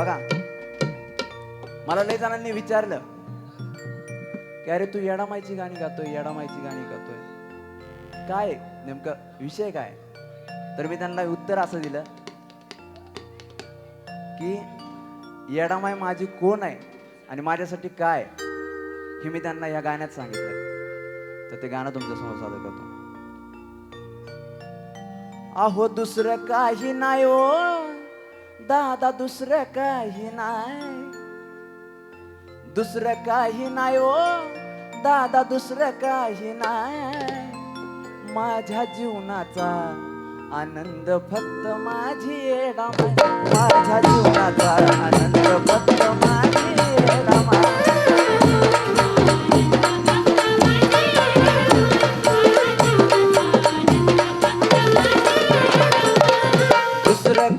बघा. मला लय जणांनी विचारलं की अरे तू येडामायची गाणी गातोय येडामायची गाणी गातोय. काय? नेमकं विषय काय? तर मी त्यांना उत्तर असं दिलं की येडामाय माझी कोण आहे आणि माझ्यासाठी काय हे मी त्यांना या गाण्यात सांगितलं तर ते गाणं तुमच्यासमोर सादर करतो. अहो दुसरं काही नाही ओ दादा दुसरं काही नाही. दुसरं काही नाही ओ दादा दुसरं काही नाही. माझ्या जीवनाचा आनंद फक्त माझी येडा माझ्या जीवनाचा आनंद फक्त माझी येडामाई दुसरं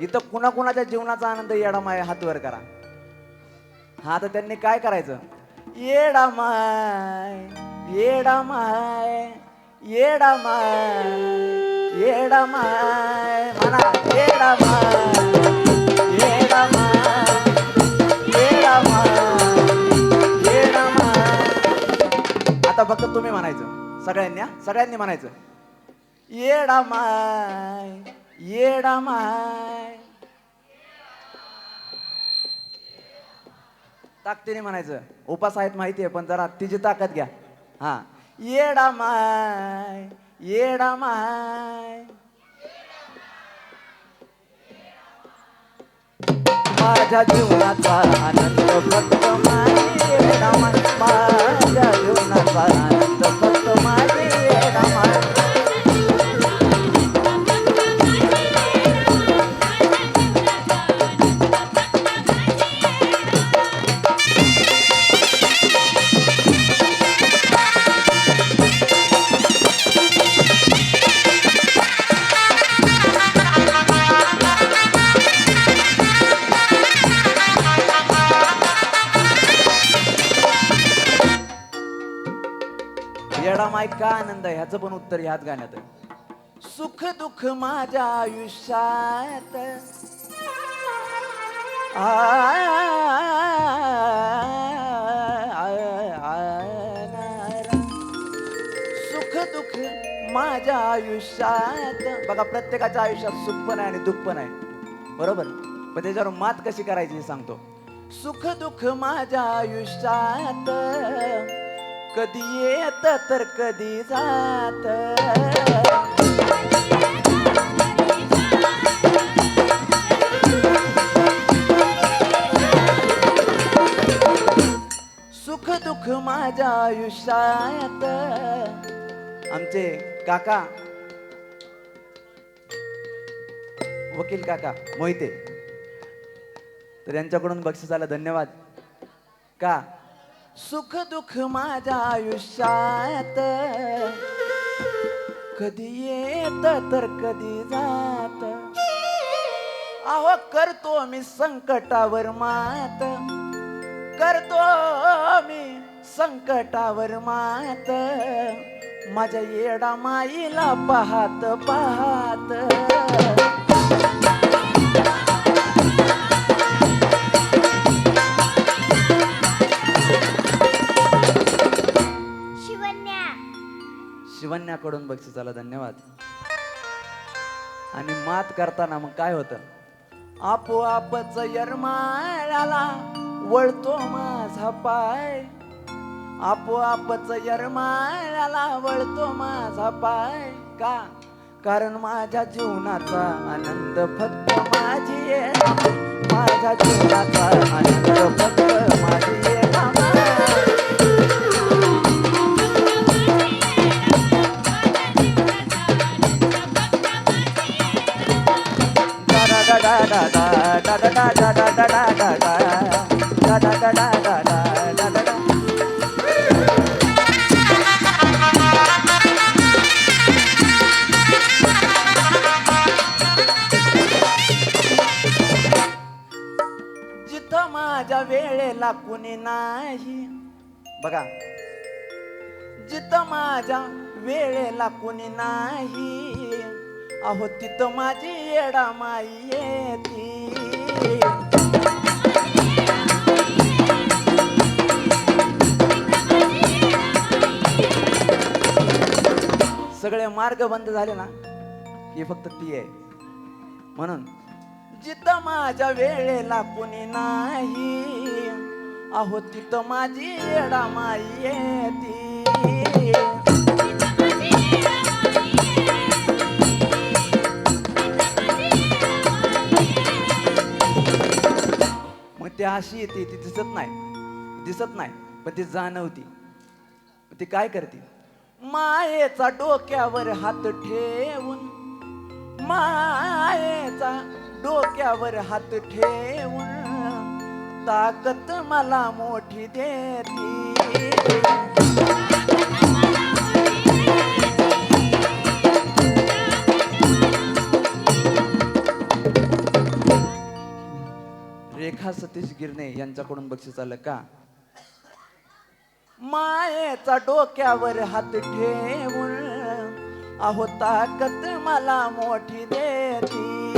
इथं कुणाकुणाच्या जीवनाचा आनंद येडामाय माय हातवर करा. हा तर त्यांनी काय करायचं? येडामाय येडामाय येडामाय येडामाय म्हणा. आता फक्त तुम्ही म्हणायचं सगळ्यांनी हा? सगळ्यांनी म्हणायचं. येडा माय येडा माय ताकदीने म्हणायचं. उपास आहेत माहिती आहे पण जरा तिची ताकद घ्या. हा. येडा माय येडा माय माझ्या जीवनाचा आनंद फक्त माझी. माझ्या जीवनाचा आनंद फक्त माझी. माय का आनंद आहे ह्याचं पण उत्तर ह्याच गाण्यात आहे सुख दुःख माझ्या आयुष्यात आ- सुख दुःख माझ्या आयुष्यात बघा प्रत्येकाच्या आयुष्यात सुख पण आहे आणि दुःख पण आहे बरोबर पण त्याच्यावर मात कशी करायची हे सांगतो सुख दुःख माझ्या आयुष्यात कधी येत तर कधी जात. सुख दुःख माझ्या आयुष्यात. आमचे काका. वकील काका मोहिते. तर यांच्याकडून बक्षिसाला धन्यवाद. का? सुख दुःख माझ्या आयुष्यात. कधी येत तर कधी जात. अहो करतो मी संकटावर मात. करतो मी संकटावर मात. माझ्या येडा माईला पाहत पाहत. शिवण्याकडून बक्षिसाला धन्यवाद. आणि मात करताना मग काय होतं? आपोआपच यरमाळाला वळतो माझा पाय. आपोआपच यरमाळाला वळतो माझा पाय. का? कारण माझ्या जीवनाचा आनंद फक्त माझी माझ्या जीवनाचा आनंद फक्त माझी वेळेला कोणी नाही. बघा. जिथं माझ्या वेळेला कोणी नाही अहो तिथं माझी येडा माई येती. सगळे मार्ग बंद झाले ना? की फक्त ती आहे. म्हणून जिथं माझ्या वेळेला कोणी नाही अहो तिथं माझी येडा माई येती. मग ती अशी येते ती दिसत नाही. दिसत नाही पण ती जाणवती. ती काय करते? मायेचा डोक्यावर हात ठेवून मायेचा डोक्यावर हात ठेवून ताकद मला मोठी देती. रेखा सतीश गिरणे यांच्याकडून बक्षीस आलं का? मायेचा डोक्यावर हात ठेवून अहो ताकद मला मोठी देती.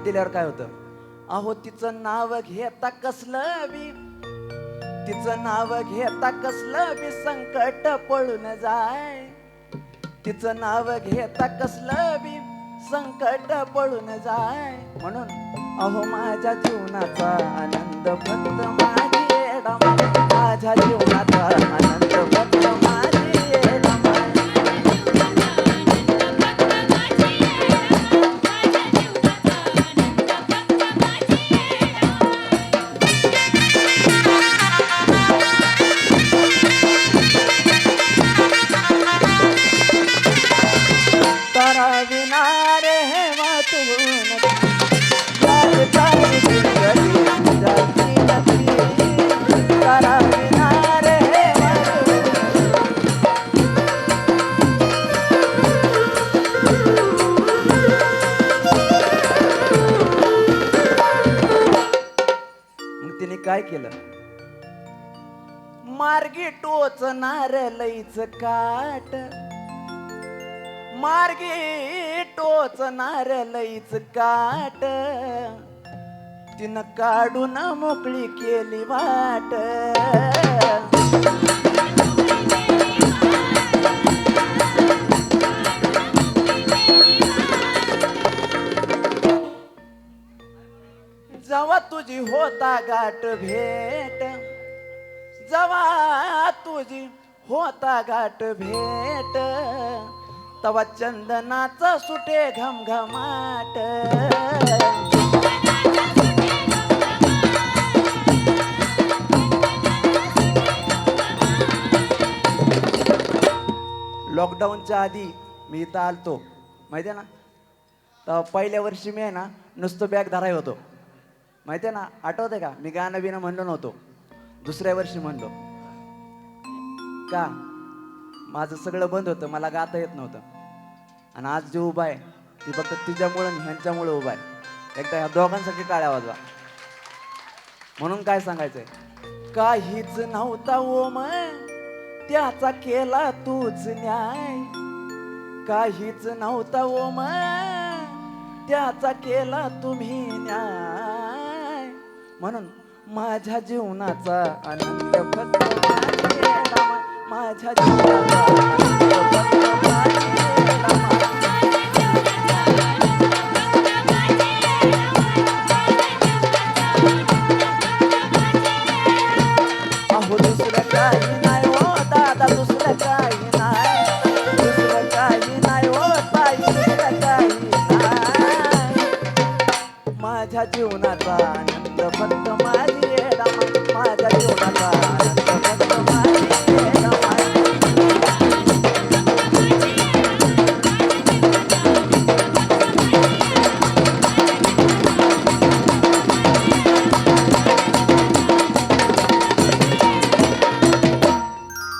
तिने दिल्यावर काय होतं? अहो तिचं नाव घेता कसलं बी? तिचं नाव घेता कसलं बी संकट पळून जाय? तिचं नाव घेता कसलं बी संकट पळून जाय? म्हणून अहो माझ्या जीवनाचा आनंद फक्त माझी माझ्या जीवनाचा आनंद फक्त केलं? मार्गी टोचणार लईच काट. मार्गी टोचणार लईच काट. तिनं काढून मोकळी केली वाट. तुझी होता गाठ भेट. जवा तुझी होता गाठ भेट. तवा चंदनाचा सुटे घमघमाट. लॉकडाऊनच्या आधी मी इथं आलतो. माहिती आहे ना? तर पहिल्या वर्षी मी आहे ना नुसतं बॅग धराय होतो. माहिती आहे ना? आठवते का? मी गाणं बिणं म्हणलो नव्हतो. दुसऱ्या वर्षी म्हणलो. का? माझं सगळं बंद होतं. मला गाता येत नव्हतं. आणि आज जे उभा आहे ती फक्त तिच्यामुळं आणि ह्यांच्यामुळं उभा आहे. एकदा ह्या दोघांसाठी टाळ्या वाजवा. म्हणून काय सांगायचंय? काहीच नव्हता ओम त्याचा केला तूच न्याय. काहीच नव्हता ओम त्याचा केला तुम्ही न्याय. म्हणून माझ्या जीवनाचा आनंद फक्त माझ्या जीवनाचा